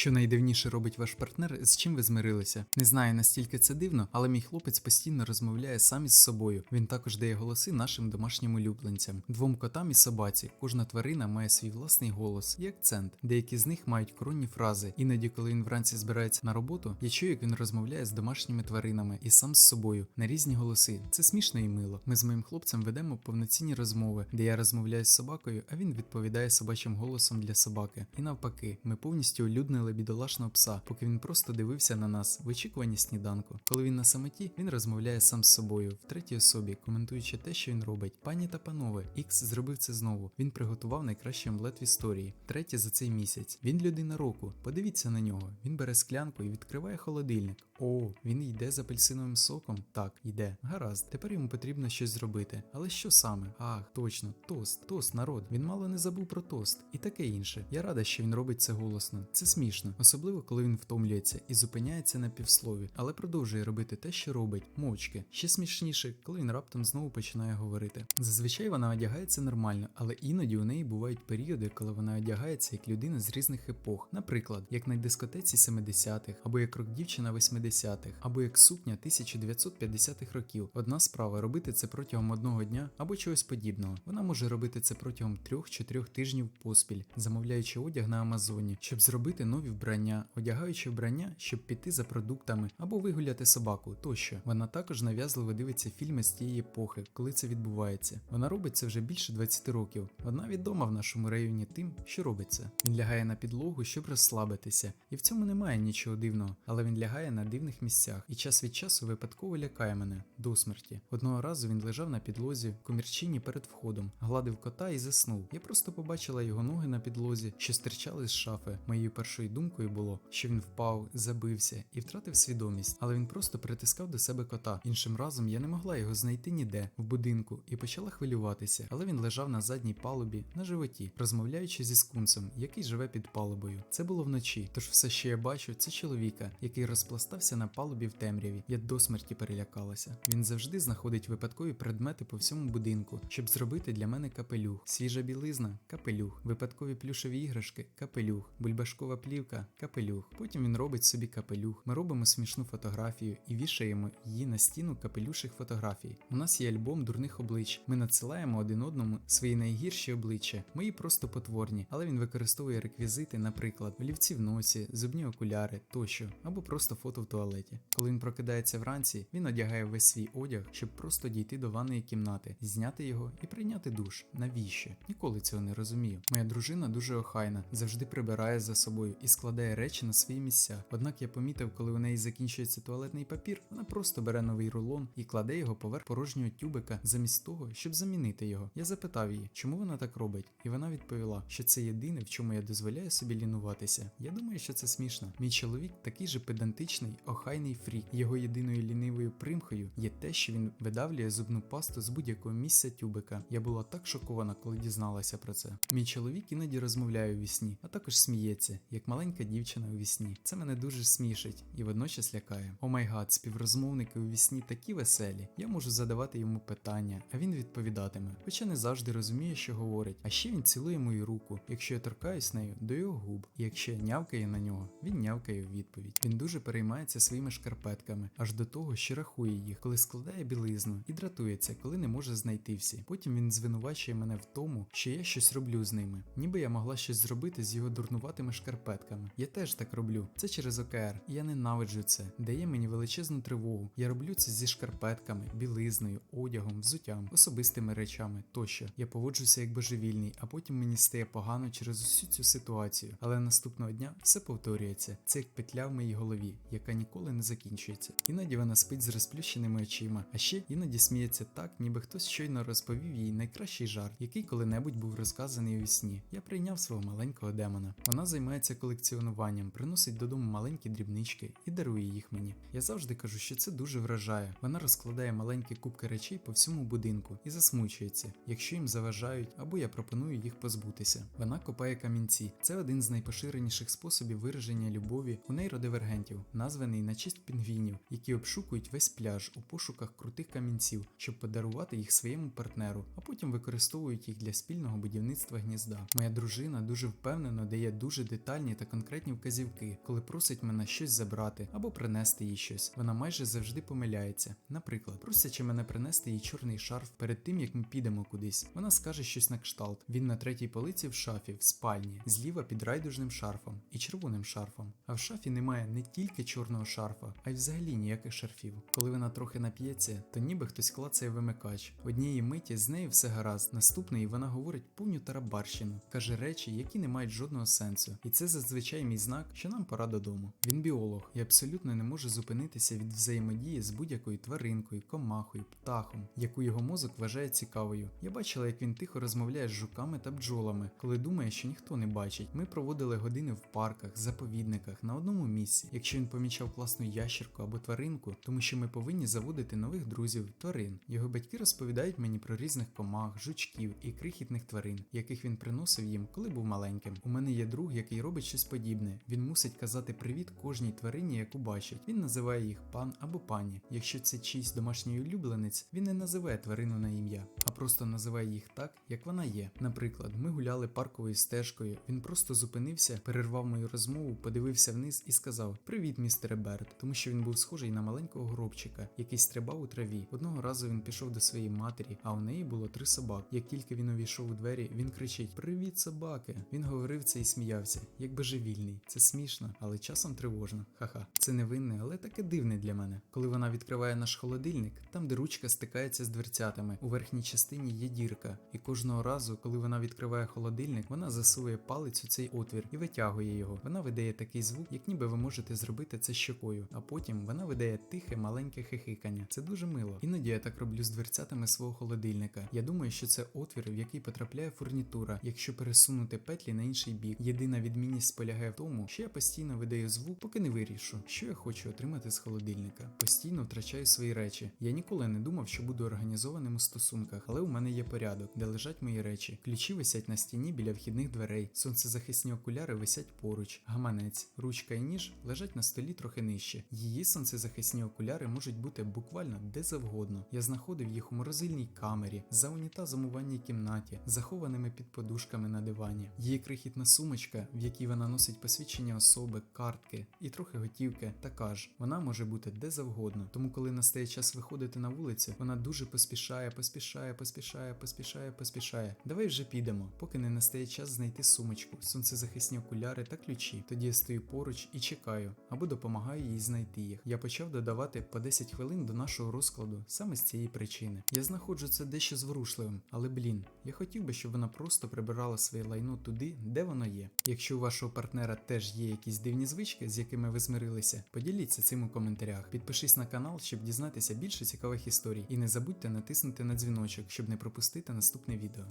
Що найдивніше робить ваш партнер, з чим ви змирилися? Не знаю, настільки це дивно, але мій хлопець постійно розмовляє сам із собою. Він також дає голоси нашим домашнім улюбленцям, двом котам і собаці. Кожна тварина має свій власний голос і акцент. Деякі з них мають коронні фрази. Іноді, коли він вранці збирається на роботу, я чую, як він розмовляє з домашніми тваринами і сам з собою на різні голоси. Це смішно і мило. Ми з моїм хлопцем ведемо повноцінні розмови, де я розмовляю з собакою, а він відповідає собачим голосом для собаки. І навпаки, ми повністю улюднили бідолашного пса, поки він просто дивився на нас в очікуванні сніданку. Коли він на самоті, він розмовляє сам з собою в третій особі, коментуючи те, що він робить. Пані та панове, Ікс зробив це знову. Він приготував найкращий омлет в історії, третє за цей місяць. Він людина року. Подивіться на нього. Він бере склянку і відкриває холодильник. О, він йде з апельсиновим соком. Так, йде. Гаразд. Тепер йому потрібно щось зробити. Але що саме? Ах, точно, тост, тост, народ. Він мало не забув про тост і таке інше. Я рада, що він робить це голосно. Це смішно, особливо коли він втомлюється і зупиняється на півслові, але продовжує робити те, що робить, мовчки. Ще смішніше, коли він раптом знову починає говорити. Зазвичай вона одягається нормально, але іноді у неї бувають періоди, коли вона одягається як людина з різних епох, наприклад, як на дискотеці 70-х, або як рок-дівчина 80-х, або як сукня 1950-х років. Одна справа робити це протягом одного дня або чогось подібного. Вона може робити це протягом трьох-чотирьох тижнів поспіль, замовляючи одяг на Амазоні, щоб зробити нові вбрання, одягаючи вбрання, щоб піти за продуктами або вигуляти собаку тощо. Вона також нав'язливо дивиться фільми з тієї епохи, коли це відбувається. Вона робить це вже більше 20 років. Вона відома в нашому районі тим, що робить це. Він лягає на підлогу, щоб розслабитися, і в цьому немає нічого дивного, але він лягає на дивних місцях і час від часу випадково лякає мене до смерті. Одного разу він лежав на підлозі в комірчині перед входом, гладив кота і заснув. Я просто побачила його ноги на підлозі, що стирчали з шафи. Моєю думкою було, що він впав, забився і втратив свідомість, але він просто притискав до себе кота. Іншим разом я не могла його знайти ніде в будинку і почала хвилюватися, але він лежав на задній палубі на животі, розмовляючи зі скунсом, який живе під палубою. Це було вночі, тож все, що я бачу, це чоловіка, який розпластався на палубі в темряві. Я до смерті перелякалася. Він завжди знаходить випадкові предмети по всьому будинку, щоб зробити для мене капелюх. Свіжа білизна капелюх, випадкові плюшові іграшки капелюх, бульбашкова плівка капелюх. Потім він робить собі капелюх. Ми робимо смішну фотографію і вішаємо її на стіну капелюших фотографій. У нас є альбом дурних облич. Ми надсилаємо один одному свої найгірші обличчя. Мої просто потворні, але він використовує реквізити, наприклад, олівці в носі, зубні окуляри тощо, або просто фото в туалеті. Коли він прокидається вранці, він одягає весь свій одяг, щоб просто дійти до ванної кімнати, зняти його і прийняти душ. Навіщо? Ніколи цього не розумію. Моя дружина дуже охайна, завжди прибирає за собою і складає речі на свої місця. Однак я помітив, коли у неї закінчується туалетний папір, вона просто бере новий рулон і кладе його поверх порожнього тюбика, замість того, щоб замінити його. Я запитав її, чому вона так робить, і вона відповіла, що це єдине, в чому я дозволяю собі лінуватися. Я думаю, що це смішно. Мій чоловік такий же педантичний, охайний фрік. Його єдиною лінивою примхою є те, що він видавлює зубну пасту з будь-якого місця тюбика. Я була так шокована, коли дізналася про це. Мій чоловік іноді розмовляє у вісні, а також сміється, як маленька дівчина у вісні. Це мене дуже смішить і водночас лякає. О май гад, співрозмовники у вісні такі веселі. Я можу задавати йому питання, а він відповідатиме. Хоча не завжди розуміє, що говорить. А ще він цілує мою руку, якщо я торкаюсь нею до його губ. І якщо я нявкаю на нього, він нявкає у відповідь. Він дуже переймається своїми шкарпетками, аж до того, що рахує їх, коли складає білизну, і дратується, коли не може знайти всі. Потім він звинувачує мене в тому, що я щось роблю з ними, ніби я могла щось зробити з його дурнуватими шкарпетками. Я теж так роблю. Це через ОКР, я ненавиджу це. Дає мені величезну тривогу. Я роблю це зі шкарпетками, білизною, одягом, взуттям, особистими речами тощо. Я поводжуся як божевільний, а потім мені стає погано через усю цю ситуацію. Але наступного дня все повторюється. Це як петля в моїй голові, яка ніколи не закінчується. Іноді вона спить з розплющеними очима, а ще іноді сміється так, ніби хтось щойно розповів їй найкращий жарт, який коли-небудь був розказаний у сні. Я прийняв свого маленького демона. Вона займається колекціонуванням, приносить додому маленькі дрібнички і дарує їх мені. Я завжди кажу, що це дуже вражає. Вона розкладає маленькі кубки речей по всьому будинку і засмучується, якщо їм заважають або я пропоную їх позбутися. Вона копає камінці. Це один з найпоширеніших способів вираження любові у нейродивергентів, названий на честь пінгвінів, які обшукують весь пляж у пошуках крутих камінців, щоб подарувати їх своєму партнеру, а потім використовують їх для спільного будівництва гнізда. Моя дружина дуже впевнено дає дуже детальні та конкретні вказівки, коли просить мене щось забрати або принести їй щось. Вона майже завжди помиляється. Наприклад, просячи мене принести їй чорний шарф перед тим, як ми підемо кудись. Вона скаже щось на кшталт. Він на третій полиці в шафі, в спальні, зліва під райдужним шарфом і червоним шарфом. А в шафі немає не тільки чорного шарфа, а й взагалі ніяких шарфів. Коли вона трохи нап'ється, то ніби хтось клацає вимикач. Однієї миті з нею все гаразд. Наступної вона говорить повню тарабарщину, каже речі, які не мають жодного сенсу. І це зазвичай мій знак, що нам пора додому. Він біолог і абсолютно не може зупинитися від взаємодії з будь-якою тваринкою, комахою, птахом, яку його мозок вважає цікавою. Я бачила, як він тихо розмовляє з жуками та бджолами, коли думає, що ніхто не бачить. Ми проводили години в парках, заповідниках, на одному місці. Якщо він помічав класну ящерку або тваринку, тому що ми повинні заводити нових друзів, тварин. Його батьки розповідають мені про різних комах, жучків і крихітних тварин, яких він приносив їм, коли був маленьким. У мене є друг, який робить щось подібне. Він мусить казати привіт кожній тварині, яку бачить. Він називає їх пан або пані. Якщо це чийсь домашній улюбленець, він не називає тварину на ім'я, а просто називає їх так, як вона є. Наприклад, ми гуляли парковою стежкою. Він просто зупинився, перервав мою розмову, подивився вниз і сказав: Привіт, містере Берт, тому що він був схожий на маленького горобчика, який стрибав у траві. Одного разу він пішов до своєї матері, а у неї було три собак. Як тільки він увійшов у двері, він кричить: Привіт, собаки! Він говорив це і сміявся, як божевільний. Це смішно, але часом тривожно. Ха-ха. Це невинне, але таке дивне для мене. Коли вона відкриває наш холодильник, там, де ручка стикається з дверцятами, у верхній частині є дірка. І кожного разу, коли вона відкриває холодильник, вона засує палець у цей отвір і витягує його. Вона видає такий звук, як ніби ви можете зробити це щокою. А потім вона видає тихе маленьке хихикання. Це дуже мило. Іноді я так роблю з дверцятами свого холодильника. Я думаю, що це отвір, в який потрапляє фурнітура, якщо пересунути петлі на інший бік. Єдина відмінність полягає в тому, що я постійно видаю звук, поки не вирішу, що я хочу отримати з холодильника. Постійно втрачаю свої речі. Я ніколи не думав, що буду організованим у стосунках, але у мене є порядок, де лежать мої речі. Ключі висять на стіні біля вхідних дверей. Сонцезахисні окуляри висять поруч. Гаманець, ручка і ніж лежать на столі трохи нижче. Її сонцезахисні окуляри можуть бути буквально де завгодно. Я знаходив їх у морозильній камері, за унітазом у ванній кімнаті, захованими під подушками на дивані. Її крихітна сумочка, в якій вона носить посвідчення особи, картки і трохи готівки, така ж. Вона може бути де завгодно. Тому, коли настає час виходити на вулицю, вона дуже поспішає, поспішає, поспішає, поспішає, поспішає. Давай вже підемо, поки не настає час знайти сумочку, сонцезахисні окуляри та ключі. Тоді я стою поруч і чекаю, або допомагаю їй знайти їх. Я почав додавати по 10 хвилин до нашого розкладу саме з цієї причини. Я знаходжу це дещо зворушливим, але блін, я хотів би, щоб вона просто прибирала своє лайно туди, де воно є. Якщо у вашого партнера теж є якісь дивні звички, з якими ви змирилися, поділіться цим у коментарях. Підпишись на канал, щоб дізнатися більше цікавих історій. І не забудьте натиснути на дзвіночок, щоб не пропустити наступне відео.